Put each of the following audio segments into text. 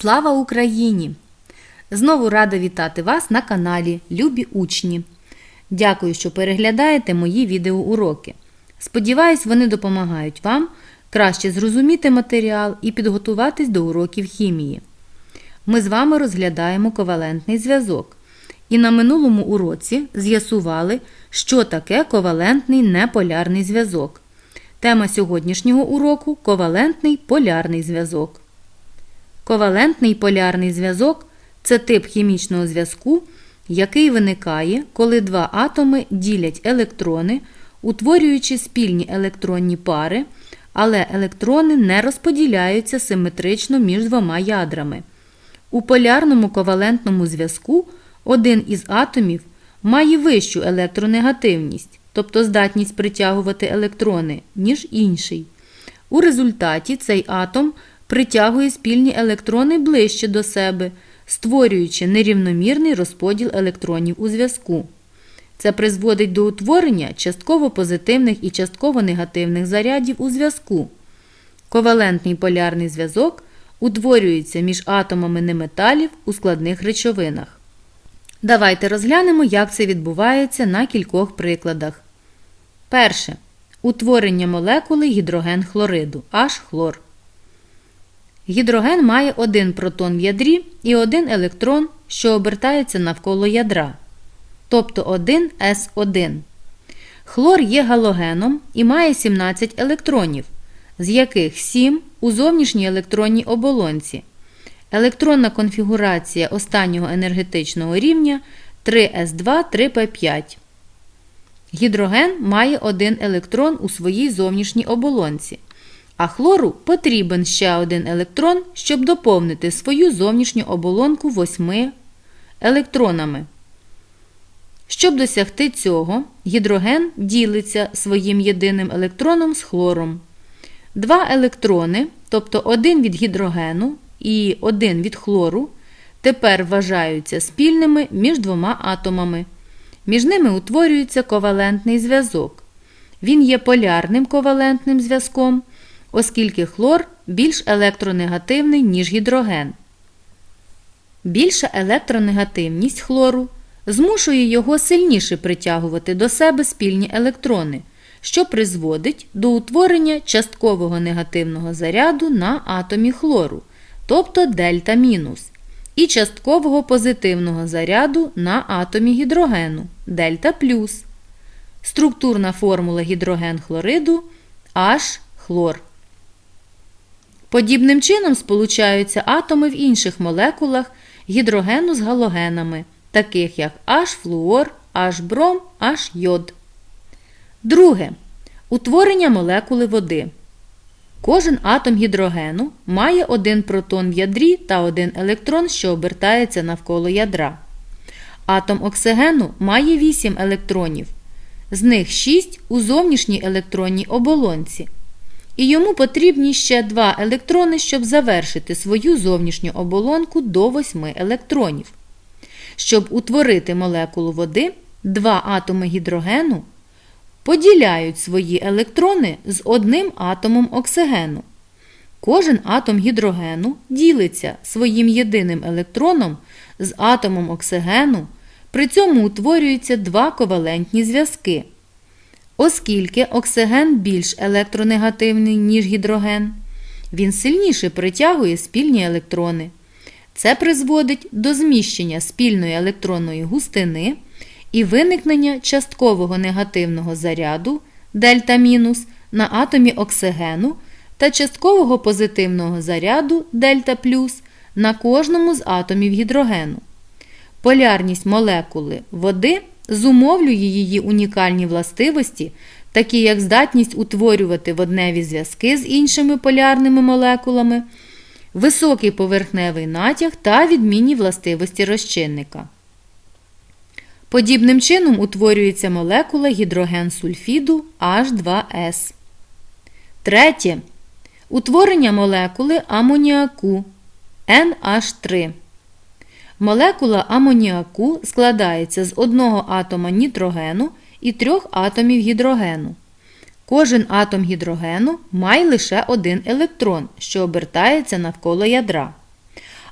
Слава Україні! Знову рада вітати вас на каналі Любі Учні. Дякую, що переглядаєте мої відеоуроки. Сподіваюсь, вони допомагають вам краще зрозуміти матеріал і підготуватись до уроків хімії. Ми з вами розглядаємо ковалентний зв'язок. І на минулому уроці з'ясували, що таке ковалентний неполярний зв'язок. Тема сьогоднішнього уроку ковалентний полярний зв'язок. Ковалентний полярний зв'язок це тип хімічного зв'язку, який виникає, коли два атоми ділять електрони, утворюючи спільні електронні пари, але електрони не розподіляються симетрично між двома ядрами. У полярному ковалентному зв'язку один із атомів має вищу електронегативність, тобто здатність притягувати електрони, ніж інший. У результаті цей атом притягує спільні електрони ближче до себе, створюючи нерівномірний розподіл електронів у зв'язку. Це призводить до утворення частково позитивних і частково негативних зарядів у зв'язку. Ковалентний полярний зв'язок утворюється між атомами неметалів у складних речовинах. Давайте розглянемо, як це відбувається на кількох прикладах. Перше. Утворення молекули гідроген хлориду H-хлор. Гідроген має один протон в ядрі і один електрон, що обертається навколо ядра, тобто 1 С1. Хлор є галогеном і має 17 електронів, з яких 7 у зовнішній електронній оболонці. Електронна конфігурація останнього енергетичного рівня 3С2 3П5. Гідроген має один електрон у своїй зовнішній оболонці. А хлору потрібен ще один електрон, щоб доповнити свою зовнішню оболонку восьми електронами. Щоб досягти цього, гідроген ділиться своїм єдиним електроном з хлором. Два електрони, тобто один від гідрогену і один від хлору, тепер вважаються спільними між двома атомами. Між ними утворюється ковалентний зв'язок. Він є полярним ковалентним зв'язком оскільки хлор більш електронегативний, ніж гідроген. Більша електронегативність хлору змушує його сильніше притягувати до себе спільні електрони, що призводить до утворення часткового негативного заряду на атомі хлору, тобто дельта мінус, і часткового позитивного заряду на атомі гідрогену дельта плюс. Структурна формула гідроген хлориду H хлор. Подібним чином сполучаються атоми в інших молекулах гідрогену з галогенами, таких як H-флуор, H-бром, H-йод. Друге. Утворення молекули води. Кожен атом гідрогену має один протон в ядрі та один електрон, що обертається навколо ядра. Атом оксигену має 8 електронів, з них 6 у зовнішній електронній оболонці і йому потрібні ще два електрони, щоб завершити свою зовнішню оболонку до 8 електронів. Щоб утворити молекулу води, два атоми гідрогену поділяють свої електрони з одним атомом оксигену. Кожен атом гідрогену ділиться своїм єдиним електроном з атомом оксигену, при цьому утворюються два ковалентні зв'язки. Оскільки оксиген більш електронегативний, ніж гідроген, він сильніше притягує спільні електрони. Це призводить до зміщення спільної електронної густини і виникнення часткового негативного заряду дельта мінус на атомі оксигену та часткового позитивного заряду дельта плюс на кожному з атомів гідрогену. Полярність молекули води зумовлює її унікальні властивості, такі як здатність утворювати водневі зв'язки з іншими полярними молекулами, високий поверхневий натяг та відмінні властивості розчинника. Подібним чином утворюється молекула гідрогенсульфіду H2S. Третє. Утворення молекули амоніаку NH3. Молекула амоніаку складається з одного атома нітрогену і трьох атомів гідрогену. Кожен атом гідрогену має лише один електрон, що обертається навколо ядра.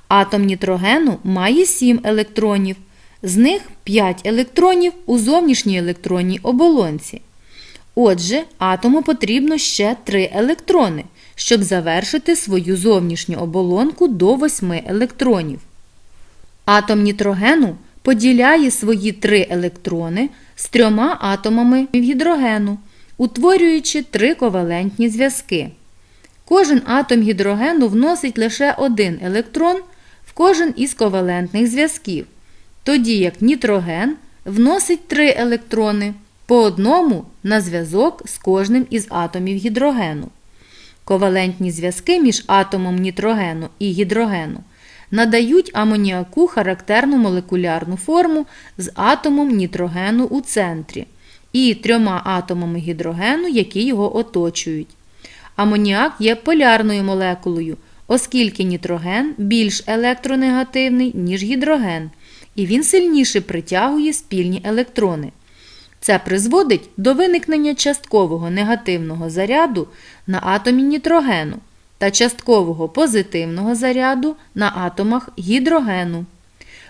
Атом нітрогену має 7 електронів, з них 5 електронів у зовнішній електронній оболонці. Отже, атому потрібно ще 3 електрони, щоб завершити свою зовнішню оболонку до 8 електронів. Атом нітрогену поділяє свої 3 електрони з трьома атомами гідрогену, утворюючи три ковалентні зв'язки. Кожен атом гідрогену вносить лише один електрон в кожен із ковалентних зв'язків, тоді як нітроген вносить три електрони по одному на зв'язок з кожним із атомів гідрогену. Ковалентні зв'язки між атомом нітрогену і гідрогену надають амоніаку характерну молекулярну форму з атомом нітрогену у центрі і трьома атомами гідрогену, які його оточують. Амоніак є полярною молекулою, оскільки нітроген більш електронегативний, ніж гідроген, і він сильніше притягує спільні електрони. Це призводить до виникнення часткового негативного заряду на атомі нітрогену та часткового позитивного заряду на атомах гідрогену.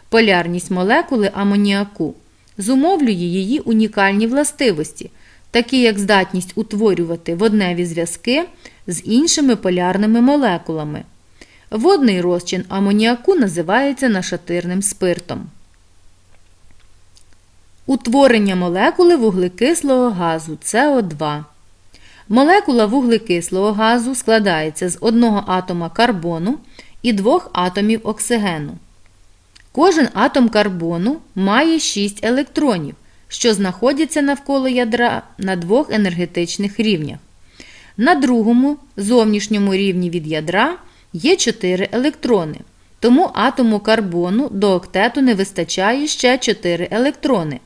Полярність молекули амоніаку зумовлює її унікальні властивості, такі як здатність утворювати водневі зв'язки з іншими полярними молекулами. Водний розчин амоніаку називається нашатирним спиртом. Утворення молекули вуглекислого газу СО2. Молекула вуглекислого газу складається з одного атома карбону і двох атомів оксигену. Кожен атом карбону має 6 електронів, що знаходяться навколо ядра на двох енергетичних рівнях. На другому зовнішньому рівні від ядра є 4 електрони, тому атому карбону до октету не вистачає ще 4 електрони.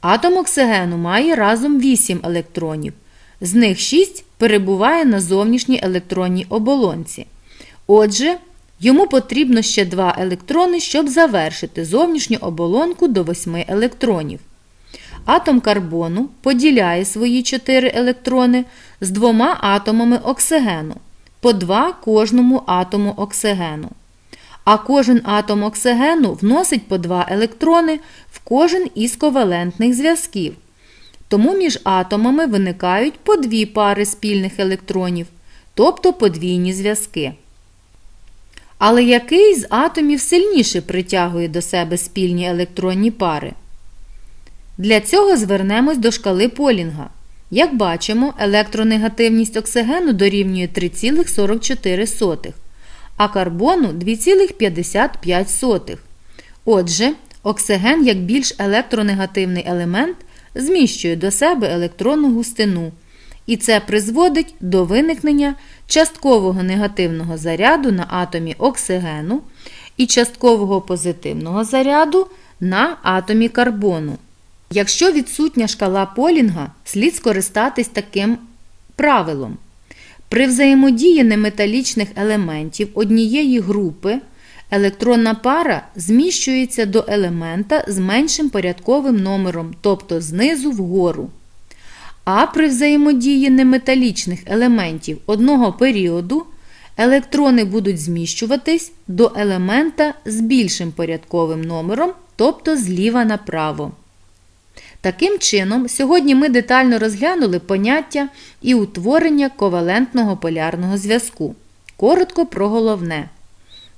Атом оксигену має разом 8 електронів, з них 6 перебуває на зовнішній електронній оболонці. Отже, йому потрібно ще 2 електрони, щоб завершити зовнішню оболонку до 8 електронів. Атом карбону поділяє свої 4 електрони з двома атомами оксигену, по 2 кожному атому оксигену. А кожен атом оксигену вносить по 2 електрони в кожен із ковалентних зв'язків. Тому між атомами виникають по дві пари спільних електронів, тобто подвійні зв'язки. Але який з атомів сильніше притягує до себе спільні електронні пари? Для цього звернемось до шкали Полінга. Як бачимо, електронегативність оксигену дорівнює 3,44, а карбону 2,55. Отже, оксиген як більш електронегативний елемент зміщує до себе електронну густину, і це призводить до виникнення часткового негативного заряду на атомі оксигену і часткового позитивного заряду на атомі карбону. Якщо відсутня шкала Полінга, слід скористатись таким правилом. При взаємодії неметалічних елементів однієї групи електронна пара зміщується до елемента з меншим порядковим номером, тобто знизу вгору. А при взаємодії неметалічних елементів одного періоду електрони будуть зміщуватись до елемента з більшим порядковим номером, тобто зліва направо. Таким чином, сьогодні ми детально розглянули поняття і утворення ковалентного полярного зв'язку. Коротко про головне.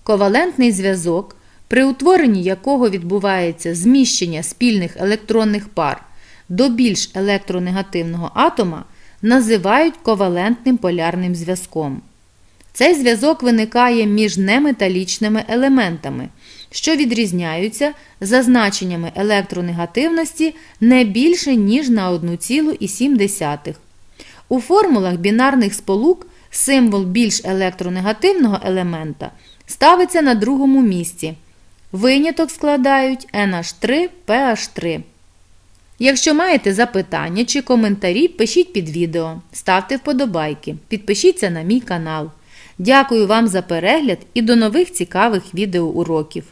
Ковалентний зв'язок, при утворенні якого відбувається зміщення спільних електронних пар до більш електронегативного атома, називають ковалентним полярним зв'язком. Цей зв'язок виникає між неметалічними елементами, що відрізняються за значеннями електронегативності не більше, ніж на 1,7. У формулах бінарних сполук символ більш електронегативного елемента ставиться на другому місці. Виняток складають NH3 PH3. Якщо маєте запитання чи коментарі, пишіть під відео, ставте вподобайки, підпишіться на мій канал. Дякую вам за перегляд і до нових цікавих відеоуроків!